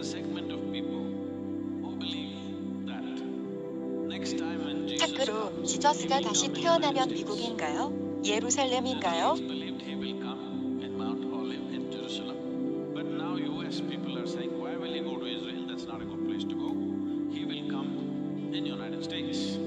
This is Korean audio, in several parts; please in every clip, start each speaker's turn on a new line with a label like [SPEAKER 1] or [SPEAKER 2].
[SPEAKER 1] a segment of people who believe that next time when Jesus
[SPEAKER 2] 탁구로
[SPEAKER 1] comes,
[SPEAKER 2] 지저스가
[SPEAKER 1] he will
[SPEAKER 2] 다시
[SPEAKER 1] come in
[SPEAKER 2] 태어나면
[SPEAKER 1] United States.
[SPEAKER 2] 미국인가요? 예루살렘인가요?
[SPEAKER 1] The Jews believed he will come in Mount Olive in Jerusalem. But now US people are saying, why will he go to Israel? That's not a good place to go. He will come in United States.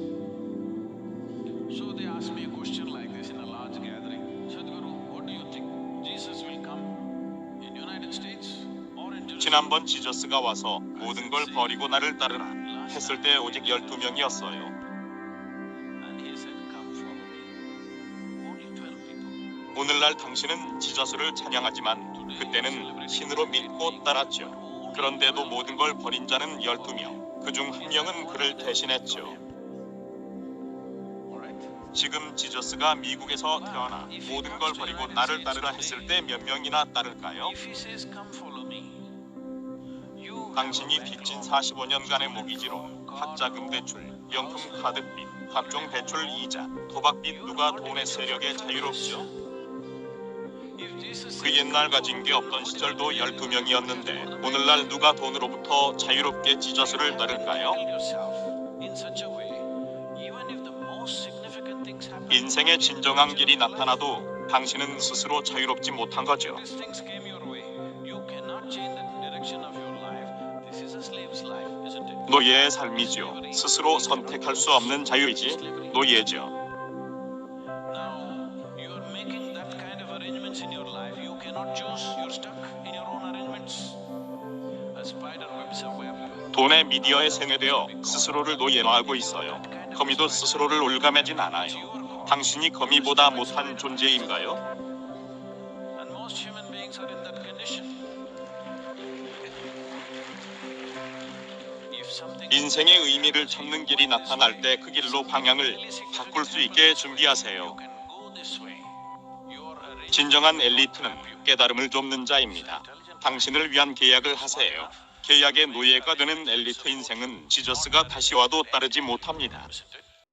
[SPEAKER 3] 지난번 지저스가 와서 모든 걸 버리고 나를 따르라 했을 때 오직 12명이었어요.
[SPEAKER 1] And he said, come follow me. Only 12 people.
[SPEAKER 3] 오늘날 당신은 지저스를 찬양하지만 그때는 신으로 믿고 따랐죠. 그런데도 모든 걸 버린 자는 12명. 그중 한 명은 그를 대신했죠. 지금 지저스가 미국에서 태어나 모든 걸 버리고 나를 따르라 했을 때 몇 명이나 따를까요? 당신이 빚진
[SPEAKER 1] bankroll,
[SPEAKER 3] 45년간의 모기지로 학자금 대출, 명품 카드빚, 각종 대출 이자, 도박빚 누가 돈의 세력에 자유롭죠? 그 옛날 가진 게 없던 시절도 12명이었는데 오늘날 누가 돈으로부터 자유롭게 지저스를 따를까요? 인생의 진정한 길이 나타나도 당신은 스스로 자유롭지 못한 거죠. 노예의 삶이지요. 스스로 선택할 수 없는 자유이지 노예죠. 돈의 미디어에 세뇌되어 스스로를 노예화하고 있어요. 거미도 스스로를 올가매진 않아요. 당신이 거미보다 못한 존재인가요? 인생의 의미를 찾는 길이 나타날 때 그 길로 방향을 바꿀 수 있게 준비하세요. 진정한 엘리트는 깨달음을 좁는 자입니다. 당신을 위한 계약을 하세요. 계약의 노예가 되는 엘리트 인생은 지저스가 다시 와도 따르지 못합니다.